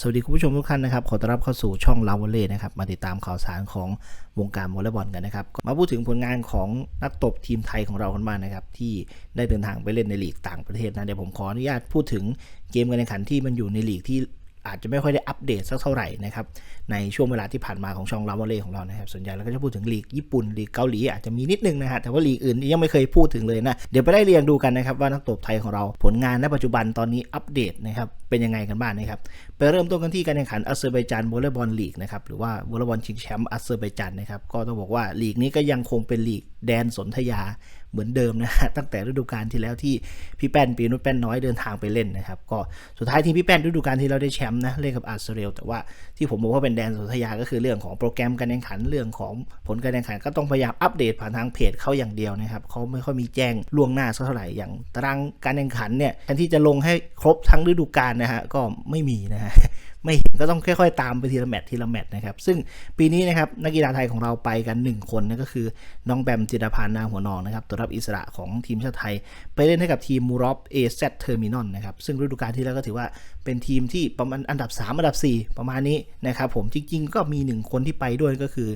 สวัสดีคุณผู้ชมทุกท่านนะครับ ขอต้อนรับเข้าสู่ช่องลาวเล่นะครับ มาติดตามข่าวสารของวงการวอลเลย์บอลกันนะครับ มาพูดถึงผลงานของนักตบทีมไทยของเรากันบ้างนะครับ ที่ได้เดินทางไปเล่นในลีกต่างประเทศนะ เดี๋ยวผมขออนุญาตพูดถึงเกมการแข่งขันที่มันอยู่ในลีกที่ อาจจะไม่ค่อยได้อัปเดตสักเท่าไหร่นะครับในช่วงเวลาที่ผ่านมาของช่องลาวเล่ของเรานะครับส่วนใหญ่เราก็จะพูดถึงลีกญี่ปุ่นลีกเกาหลีอาจจะมีนิดนึงนะฮะแต่ว่าลีกอื่นยังไม่เคยพูดถึงเลยนะเดี๋ยวไปได้เรียงดูกันนะครับว่านักตบไทยของเราผลงานณปัจจุบันตอนนี้อัปเดตนะครับเป็นยังไงกันบ้างนะครับไปเริ่มต้นกันที่การแข่งขันอาเซอร์ไบจานวอลเลย์บอลลีกนะครับหรือว่าวอลเลย์บอลชิงแชมป์อาเซอร์ไบจานนะครับก็ต้องบอกว่าลีกนี้ก็ยังคงเป็นลีกแดนสนธยาเหมือนเดิมนะฮะตั้งแต่ฤดูกาลที่แล้วที่พี่แป้นปีนุชแป้นน้อยเดินทางไปเล่นนะครับก็สุดท้ายที่พี่แป้นฤดูกาลที่เราได้แชมป์นะเล่นกับอาร์เซเรลแต่ว่าที่ผมบอกว่าเป็นแดนสนธยาก็คือเรื่องของโปรแกรมการแข่งขันเรื่องของผลการแข่งขันก็ต้องพยายามอัปเดตผ่านทางเพจเขาอย่างเดียวนะครับเขาไม่ค่อยมีแจ้งล่วงหน้าสักเท่าไหร่อย่างตารางการแข่งขันเนี่ยแทนที่จะลงให้ครบทั้งฤดูกาลนะฮะก็ไม่มีนะฮะไม่เห็นก็ต้องค่อยๆ ตามไปทีละแมตช์ทีละแมตช์นะครับ ซึ่งปีนี้นะครับนักกีฬาไทยของเราไปกัน 1 คนนั่นก็คือน้องแบมจิตรพันธ์นาหัวนองนะครับตัวรับอิสระของทีมชาติไทย ไปเล่นให้กับทีมมูรอฟเอเซตเทอร์มินอลนะครับ ซึ่งฤดูกาลที่แล้วก็ถือว่าเป็นทีมที่ประมาณอันดับ 3 อันดับ 4 ประมาณนี้นะครับผมจริงๆก็มี 1 คนที่ไปด้วยก็คือ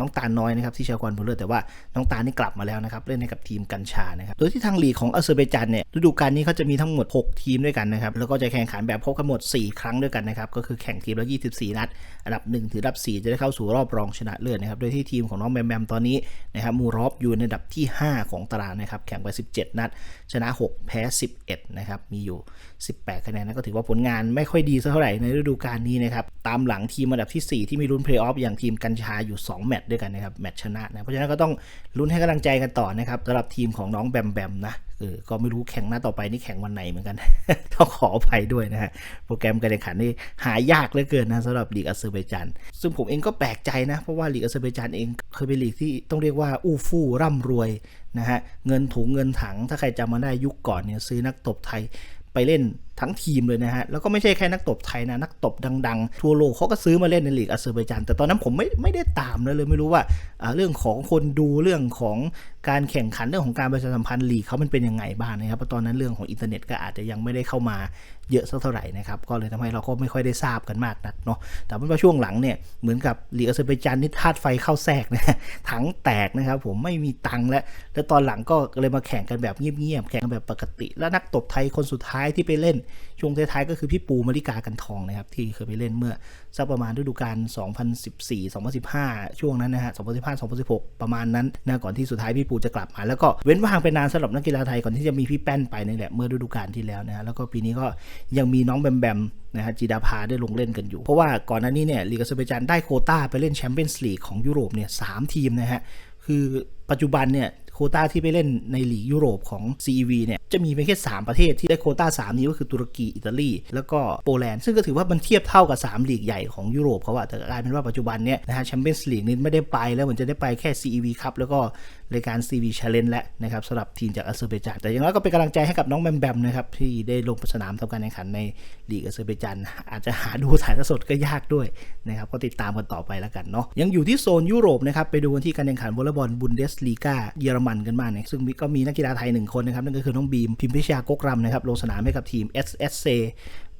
น้องตาลน้อยนะครับที่ชาวกรพลเลอร์แต่ว่าน้องตาลนี่กลับมาแล้วนะครับเล่นให้กับทีมกัญชานะครับโดยที่ทางลีกของอาเซอร์ไบจานเนี่ยฤดูกาลนี้เขาจะมีทั้งหมด 6 ทีมด้วยกันนะครับแล้วก็จะแข่งขันแบบพบกันหมด 4 ครั้งด้วยกันนะครับก็คือแข่งทีมละ 24 นัด อันดับ 1 ถึงอันดับ 4 จะได้เข้าสู่รอบรองชนะเลิศนะครับโดยที่ทีมของน้องแบมแบมตอนนี้นะครับมูรอบอยู่ในอันดับที่ 5 ของตารางนะครับแข่งไป 17 นัด ชนะ 6 แพ้ 11 นะครับมีอยู่ 18 คะแนนนะก็ถือว่าผลงานไม่ค่อยดีสักเท่าไหร่ในฤดูกาลนี้นะครับตามหลังทีมอันดับที่ 4 ที่มีลุ้นเพลย์ออฟอย่างทีมกัญชาอยู่ 2 แมตช์ด้วยกันนะครับแมตช์ชนะนะเพราะฉะนั้นก็ต้องลุ้นให้กำลังใจกันต่อนะครับสำหรับทีมของน้องแบมแบมนะเออก็ไม่รู้แข่งหน้าต่อไปนี่แข่งวันไหนเหมือนกัน ต้องขออภัยด้วยนะฮะ โปรแกรมการแข่งขันนี่หายากเหลือเกินนะสำหรับลีกอาเซอร์ไบจานซึ่งผมเองก็แปลกใจนะ เพราะว่าลีกอาเซอร์ไบจานเองเคยเป็นลีกที่ต้องเรียกว่าอู้ฟู่ร่ำรวยนะฮะ เงินถุงเงินถังถ้าใครจำมาได้ยุคก่อนเนี่ยซื้อนักตบไทยไปเล่น ทั้งทีมเลยนะฮะ แล้วก็ไม่ใช่แค่นักตบไทยนะ นักตบดังๆ ทั่วโลกเขาก็ซื้อมาเล่นในลีกอาเซอร์ไบจานแต่ตอนนั้นผมไม่ไม่ได้ตามเลยเลยไม่รู้ว่าเรื่องของคนดูเรื่องของการแข่งขันเรื่องของการประชาสัมพันธ์ลีกเขามันเป็นยังไงบ้างนะครับเพราะตอนนั้นเรื่องของอินเทอร์เน็ตก็อาจจะยังไม่ได้เข้ามาเยอะสักเท่าไหร่นะครับก็เลยทำให้เราก็ไม่ค่อยได้ทราบกันมากนักเนาะแต่ว่าช่วงหลังเนี่ยเหมือนกับลีกอาเซอร์ไบจานนี่ธาตุไฟเข้าแทรกนะถังแตกนะครับผมไม่มีตังค์แล้วแล้วตอนหลังก็เลยมาแข่งกันแบบเงียบๆแข่งกันแบบปกติ แล้วนักตบไทยคนสุดท้ายที่ไปเล่นช่วงท้ายๆก็คือพี่ปูมาริกากันทองนะครับที่เคยไปเล่นเมื่อสักประมาณฤดูกาล 2014 2015 ช่วงนั้นนะฮะ 2015 2016 ประมาณนั้นนะก่อนที่สุดท้ายพี่ปูจะกลับมา แล้วก็เว้นว่างไปนานสำหรับนักกีฬาไทยก่อนที่จะมีพี่แป้นไปนี่แหละเมื่อฤดูกาลที่แล้วนะฮะแล้วก็ปีนี้ก็ยังมีน้องแบมแบมนะฮะจีดาภาได้ลงเล่นกันอยู่ เพราะว่าก่อนหน้านี้เนี่ยลีกอาเซอร์ไบจานได้โคต้าไปเล่นแชมเปี้ยนส์ลีกของยุโรปเนี่ยสามทีมนะฮะคือปัจจุบันเนี่ย ควต้าที่ไปเล่นในลีกยุโรปของ CEV เนี่ยจะมีเพียงแค่ 3 ประเทศที่ได้โควต้า 3 นี้ก็คือตุรกีอิตาลี แล้วก็โปแลนด์ ซึ่งก็ถือว่ามันเทียบเท่ากับ3ลีกใหญ่ของยุโรปเขาอะแต่กลายเป็นว่าปัจจุบันเนี่ยนะฮะแชมเปี้ยนส์ลีกนี้ไม่ได้ไปแล้วเหมือนจะได้ไปแค่ CEV ครับแล้วก็รายการ CV Challenge และนะครับสำหรับทีมจากอาเซอร์ไบจานแต่อย่างน้อยก็เป็นกำลังใจให้กับน้องแบมแบมนะครับที่ได้ลงสนามทำการแข่งขันในลีกอาเซอร์ไบจานอาจจะหาดูถ่ายทอดสดก็ยากด้วยนะครับก็ติดตามกันต่อไปแล้วกันเนาะยังอยู่ที่โซนยุโรปนะครับไปดูกันที่การแข่งขันวอลเลย์บอลบุนเดสลีกาเยอรมันกันบ้างนี่ยซึ่งก็มีนักกีฬาไทยหนึ่งคนนะครับนั่นก็คือน้องบีมพิมพิชยากกรำนะครับลงสนามให้กับทีม SSC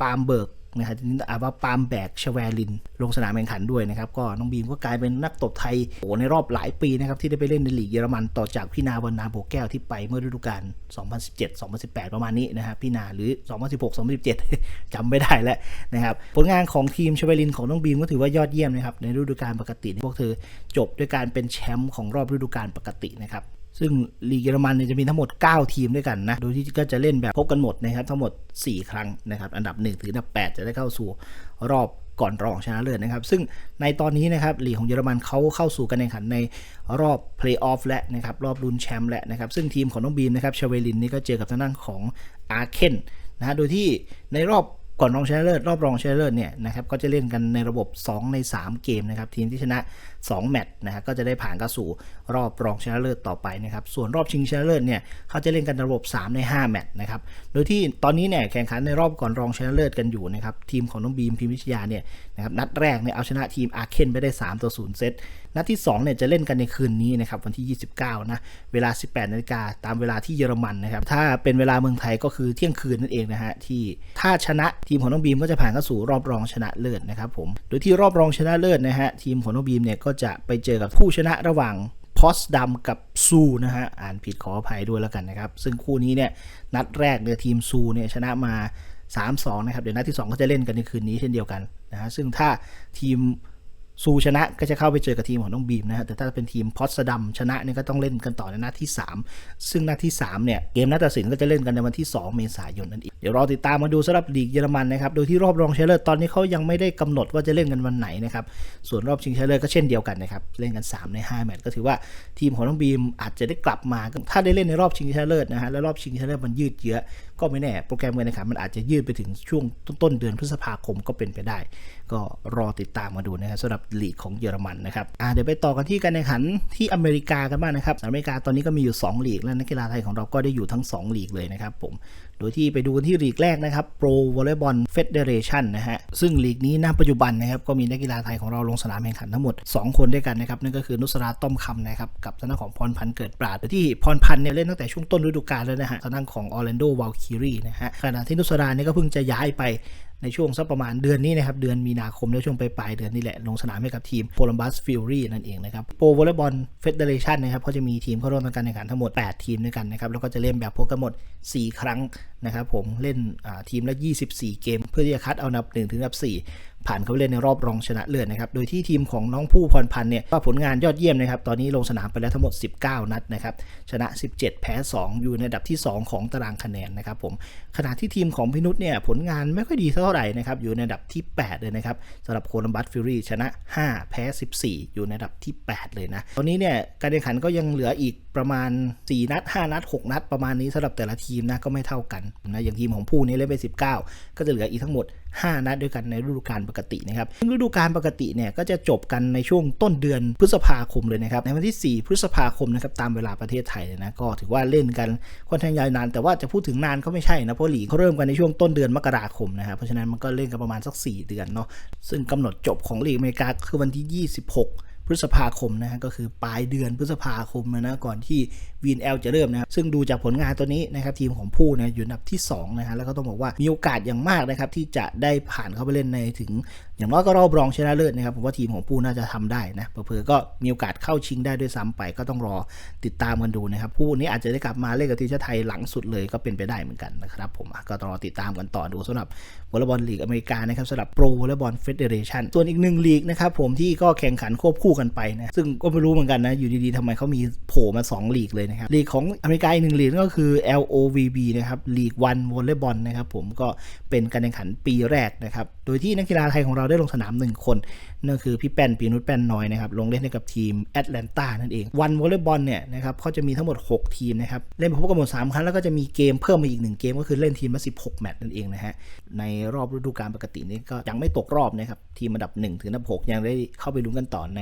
ปามเบิร์กนะครับทีนี้อ่านว่าปาล์มแบกชแวลิน ลงสนามแข่งขันด้วยนะครับ ก็น้องบีมก็กลายเป็นนักตบไทยโอ้ในรอบหลายปีนะครับ ที่ได้ไปเล่นในลีกเยอรมันต่อจากพี่นาวันนาโบแก้วที่ไปเมื่อฤดูกาล 2017-2018 ประมาณนี้นะฮะพี่นาหรือ 2016-2017จำไม่ได้แล้วนะครับ ผลงานของทีมชเวลินของน้องบีมก็ถือว่ายอดเยี่ยมนะครับ ในฤดูกาลปกติพวกเธอจบด้วยการเป็นแชมป์ของรอบฤดูกาลปกตินะครับ ซึ่งลีกเยอรมันเนี่ยจะมีทั้งหมด 9 ทีมด้วยกันนะ โดยที่ก็จะเล่นแบบพบกันหมดนะครับ ทั้งหมด 4 ครั้งนะครับ อันดับ 1 ถึงอันดับ 8 จะได้เข้าสู่รอบก่อนรองชนะเลิศนะครับ ซึ่งในตอนนี้นะครับลีกของเยอรมันเขาเข้าสู่การแข่งขันในรอบเพลย์ออฟและนะครับ รอบลุ้นแชมป์และนะครับ ซึ่งทีมของน้องบีมนะครับ ชเวลินนี่ก็เจอกับทางด้านของอาร์เคนนะฮะ โดยที่ในรอบก่อนรองชนะเลิศรอบรองชนะเลิศเนี่ยนะครับ ก็จะเล่นกันในระบบ 2 ใน 3 เกมนะครับ ทีมที่ชนะ 2แมตช์นะฮะก็จะได้ผ่านเข้าสู่รอบรองชนะเลิศต่อไปนะครับส่วนรอบชิงชนะเลิศเนี่ยเขาจะเล่นกันระบบ 3 ใน 5 แมตช์นะครับโดยที่ตอนนี้เนี่ยแข่งขันในรอบก่อนรองชนะเลิศกันอยู่นะครับทีมของน้องบีมพิมพิชยาเนี่ยนะครับนัดแรกเนี่ยเอาชนะทีมอาร์เคนไปได้ 3 ต่อ 0 เซตนัดที่2เนี่ยจะเล่นกันในคืนนี้นะครับวันที่ 29 นะ เวลา 18นาฬิกาตามเวลาที่เยอรมันนะครับถ้าเป็นเวลาเมืองไทยก็คือเที่ยงคืนนั่นเองนะฮะที่ถ้าชนะทีทีมของน้องบีมก็จะผ่านเข้าสู่รอบรองชนะเลิศนะครับผมโดยที่รอบรองชนะเลิศนะฮะทีมของน้องบีมเนี่ยก็จะไปเจอกับผู้ชนะระหว่างพอสดำกับซูนะฮะอ่านผิดขออภัยด้วยแล้วกันนะครับ ซึ่งคู่นี้เนี่ยนัดแรกเนี่ยทีมซูเนี่ยชนะมา 3-2 นะครับ เดี๋ยวนัดที่ 2 ก็จะเล่นกันในคืนนี้เช่นเดียวกันนะฮะซึ่งถ้าทีม ซูชนะก็จะเข้าไปเจอกับทีมของน้องบีมนะฮะแต่ถ้าเป็นทีมพอสดัมชนะเนี่ยก็ต้องเล่นกันต่อในนัดที่ 3 ซึ่งนัดที่3เนี่ยเกมนัดตัดสินก็จะเล่นกันในวันที่ 2 เมษายนนั่นเองเดี๋ยวรอติดตามมาดูสำหรับลีกเยอรมันนะครับโดยที่รอบรองชนะเลิศตอนนี้เขายังไม่ได้กำหนดว่าจะเล่นกันวันไหนนะครับส่วนรอบชิงชนะเลิศก็เช่นเดียวกันนะครับเล่นกัน 3 ใน 5 แมตช์ก็ถือว่าทีมของน้องบีมอาจจะได้กลับมา ถ้าได้เล่นในรอบชิงชนะเลิศนะฮะและรอบชิงชนะเลิศมันยืดเยื้อก็ไม่แน่โปรแกรมการแข่งขันมันอาจจะยืดไปถึงช่วงต้นๆเดือนพฤษภาคมก็เป็นไปได้ ก็รอติดตามมาดูนะครับสำหรับลีกของเยอรมันนะครับอ่าเดี๋ยวไปต่อกันที่การแข่งขันที่อเมริกากันบ้างนะครับสหรัฐอเมริกาตอนนี้ก็มีอยู่ 2 ลีก และนักกีฬาไทยของเราก็ได้อยู่ทั้ง 2 ลีกเลยนะครับผมโดยที่ไปดูกันที่ลีกแรกนะครับ Pro Volleyball Federation นะฮะซึ่งลีกนี้ณปัจจุบันนะครับก็มีนักกีฬาไทยของเราลงสนามแข่งขันทั้งหมด 2 คนด้วยกันนะครับนั่นก็คือนุสราต้อมคำนะครับกับทางด้าของพรพันธ์เกิดปราดโดยที่พรพันธ์เนี่ยเล่นตั้งแต่ช่วงต้นฤดูกาลแล้วนะฮะทางด้าของ Orlando Valkyrie นะฮะขณะที่นุสราเนี่ยก็เพิ่งจะย้ายไป ในช่วงสักประมาณเดือนนี้นะครับ เดือนมีนาคมแล้วช่วงปลายเดือนนี่แหละ ลงสนามให้กับทีมโคลัมบัสฟิลลี่นั่นเองนะครับ Pro Volleyball Federation นะครับเขาจะมีทีมเข้าร่วมการแข่งขันทั้งหมด 8 ทีมด้วยกันนะครับ แล้วก็จะเล่นแบบพบกันหมด 4 ครั้งนะครับผมเล่นทีมละ 24 เกม เพื่อที่จะคัดเอานับ1ถึงนับ4 ผ่านเข้าไปเล่นในรอบรองชนะเลิศนะครับ โดยที่ทีมของน้องผู้พรพันธ์เนี่ยก็ผลงานยอดเยี่ยมนะครับ ตอนนี้ลงสนามไปแล้วทั้งหมด 19 นัดนะครับ ชนะ 17 แพ้ 2 อยู่ในอันดับที่ 2 ของตารางคะแนนนะครับผม ขณะที่ทีมของพินุษเนี่ยผลงานไม่ค่อยดีเท่าไหร่นะครับ อยู่ในอันดับที่ 8 เลยนะครับสำหรับโคลัมบัสฟิวรี่ชนะ 5 แพ้ 14 อยู่ในอันดับที่ 8 เลยนะ ตอนนี้เนี่ยการแข่งขันก็ยังเหลืออีกประมาณ 4 นัด 5 นัด 6 นัด ประมาณนี้สำหรับแต่ละทีมนะก็ไม่เท่ากันนะ อย่างทีมของผู้นี้เล่นไป 19 ก็จะเหลืออีกทั้งหมด 5 นัดด้วยกันในฤดูกาลปกตินะครับซึ่งฤดูกาลปกติเนี่ยก็จะจบกันในช่วงต้นเดือนพฤษภาคมเลยนะครับในวันที่ 4 พฤษภาคมนะครับตามเวลาประเทศไทยเลยนะก็ถือว่าเล่นกันค่อนข้างยาวนาน แต่ว่าจะพูดถึงนานก็ไม่ใช่นะเพราะหลีกเขาเริ่มกันในช่วงต้นเดือนมกราคมนะครับเพราะฉะนั้นมันก็เล่นกันประมาณสัก 4 เดือนเนาะซึ่งกำหนดจบของลีกอเมริกาคือวันที่ 26 พฤษภาคมนะฮะก็คือปลายเดือนพฤษภาคมนะก่อนที่ VNL จะเริ่มนะครับซึ่งดูจากผลงานตัวนี้นะครับทีมของผู้นะอยู่อันดับที่2นะฮะแล้วก็ต้องบอกว่ามีโอกาสอย่างมากนะครับที่จะได้ผ่านเข้าไปเล่นในถึงอย่างน้อยก็รอบรองชนะเลิศนะครับผมว่าทีมของผู้น่าจะทำได้นะเผื่อก็มีโอกาสเข้าชิงได้ด้วยซ้ำไป ก็ต้องรอติดตามกันดูนะครับผู้นี้อาจจะได้กลับมาเล่นกับทีมชาติไทยหลังสุดเลยก็เป็นไปได้เหมือนกันนะครับผมก็ต้องรอติดตามกันต่อดูสำหรับวอลเลย์บอลลีกอเมริกานะครับสำหรับ Pro Volleyball Federation ส่วนอีกหนึ่งลีกนะครับผมที่ก็แข่งขันควบคู่กันไปนะซึ่งก็ไม่รู้เหมือนกันนะอยู่ดีๆทำไมเขามีโผล่มา2ลีกเลยนะครับลีกของอเมริกาอีกหนึ่งลีกก็คือ LOVB นะครับลีกวันวอลเลย์บอลนะครับผมก็เป็นการแข่งขันปีแรกนะครับโดยที่นักกีฬาไทยของเราได้ลงสนาม 1 คนนั่นคือพี่แป้นปีนุชแป้นน้อยนะครับลงเล่นให้กับทีมแอตแลนตานั่นเอง วันวอลเลย์บอลเนี่ยนะครับเขาจะมีทั้งหมด 6 ทีมนะครับ เล่นพบกันหมด 3 ครั้งแล้วก็จะมีเกมเพิ่มมาอีก 1 เกมก็คือเล่นทีมละ16 แมตช์นั่นเองนะฮะในรอบฤดูกาลปกตินี้ก็ยังไม่ตกรอบนะครับทีมอันดับ 1 ถึงอันดับ 6 ยังได้เข้าไปลุ้นกันต่อใน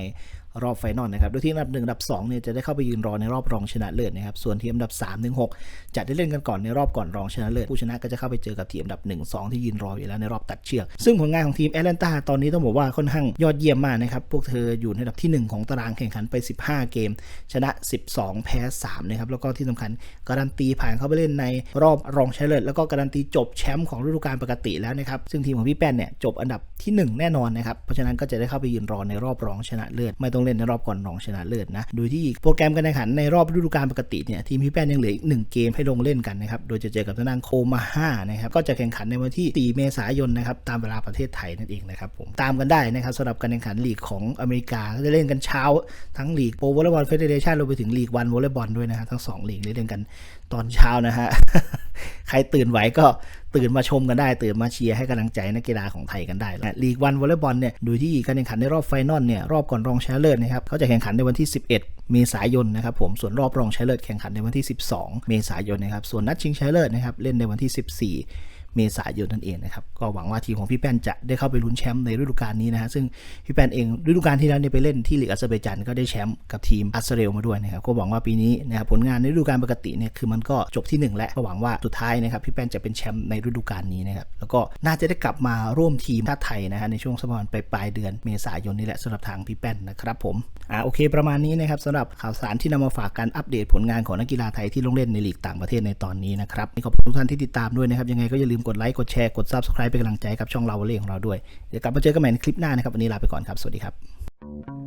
รอบไฟนอลนะครับโดยที่อันดับ1อันดับ2เนี่ยจะได้เข้าไปยืนรอในรอบรองชนะเลิศนะครับส่วนทีมอันดับ3ถึง6จะได้เล่นกันก่อนในรอบก่อนรองชนะเลิศผู้ชนะก็จะเข้าไปเจอกับทีมอันดับ 1 2 ที่ยืนรออยู่แล้วในรอบตัดเชือก ซึ่งผลงานของทีมแอตแลนตาตอนนี้ต้องบอกว่าค่อนข้างยอดเยี่ยมมากนะครับพวกเธออยู่ในอันดับที่ 1 ของตารางแข่งขันไป 15 เกม ชนะ 12 แพ้3นะครับแล้วก็ที่สำคัญการันตีผ่านเข้าไปเล่นในรอบรองชนะเลิศแล้วก็การันตีจบแชมป์ของฤดูกาลปกติแล้วนะครับซึ่งทีมของพี่แป้นเนี่ยจบอันดับที่ 1 แน่นอนนะครับเพราะฉะนั้นก็จะได้เข้าไปยืนรอในรอบรองชนะเลิศไม่ต้องเล่นในรอบก่อนรองชนะเลิศนะ โดยที่โปรแกรมการแข่งขันในรอบฤดูกาลปกติเนี่ยทีมพี่แป้นยังเหลืออีกหนึ่งเกมให้ลงเล่นกันนะครับ โดยจะเจอกับทางด้านโคมาฮ่านะครับก็จะแข่งขันในวันที่ 4 เมษายนนะครับตามเวลาประเทศไทยนั่นเองนะครับผมตามกันได้นะครับสำหรับการแข่งขันลีกของอเมริกาก็จะเล่นกันเช้าทั้งลีกโปรวอลเลย์บอลเฟเดเรชันรวมไปถึงลีกวันวอลเลย์บอลด้วยนะครับทั้งสองลีกเล่นกันตอนเช้านะฮะใครตื่นไหวก็ ตื่นมาชมกันได้ ตื่นมาเชียร์ให้กำลังใจนักกีฬาของไทยกันได้และลีกวันวอลเลย์บอลเนี่ยโดยที่การแข่งขันในรอบไฟนอลเนี่ยรอบก่อนรองชนะเลิศนะครับเขาจะแข่งขันในวันที่ 11เมษายนนะครับผมส่วนรอบรองชนะเลิศแข่งขันในวันที่ 12 เมษายนนะครับส่วนนัดชิงชนะเลิศนะครับเล่นในวันที่ 14 เมษายนนั่นเองนะครับก็หวังว่าทีมของพี่แป้นจะได้เข้าไปลุ้นแชมป์ในฤดูกาลนี้นะฮะซึ่งพี่แป้นเองฤดูกาลที่แล้วเนี่ยไปเล่นที่ลีกอาเซอร์ไบจานก็ได้แชมป์กับทีมอัสเรลมาด้วยนะครับก็หวังว่าปีนี้นะครับผลงานในฤดูกาลปกติเนี่ยคือมันก็จบที่ 1 แล้วก็หวังว่าสุดท้ายนะครับพี่แป้นจะเป็นแชมป์ในฤดูกาลนี้นะครับแล้วก็น่าจะได้กลับมาร่วมทีมชาติไทยนะฮะในช่วงสักประมาณปลายเดือนเมษายนนี่แหละสำหรับทางพี่แป้นนะครับผมอ่าโอเคประมาณนี้นะครับสำหรับข่าวสารที่นำมาฝากการอัปเดตผลงานของนักกีฬาไทยที่ลงเล่นในลีกต่างประเทศในตอนนี้นะครับขอบคุณทุกท่านที่ติดตามด้วยนะครับยังไงก็อย่าลืมมกดไลค์กดแชร์กด Subscribe เป็นกำลังใจกับช่องเราวอลเล่ของเราด้วย เดี๋ยวกลับมาเจอกันใหม่ในคลิปหน้านะครับ วันนี้ลาไปก่อนครับ สวัสดีครับ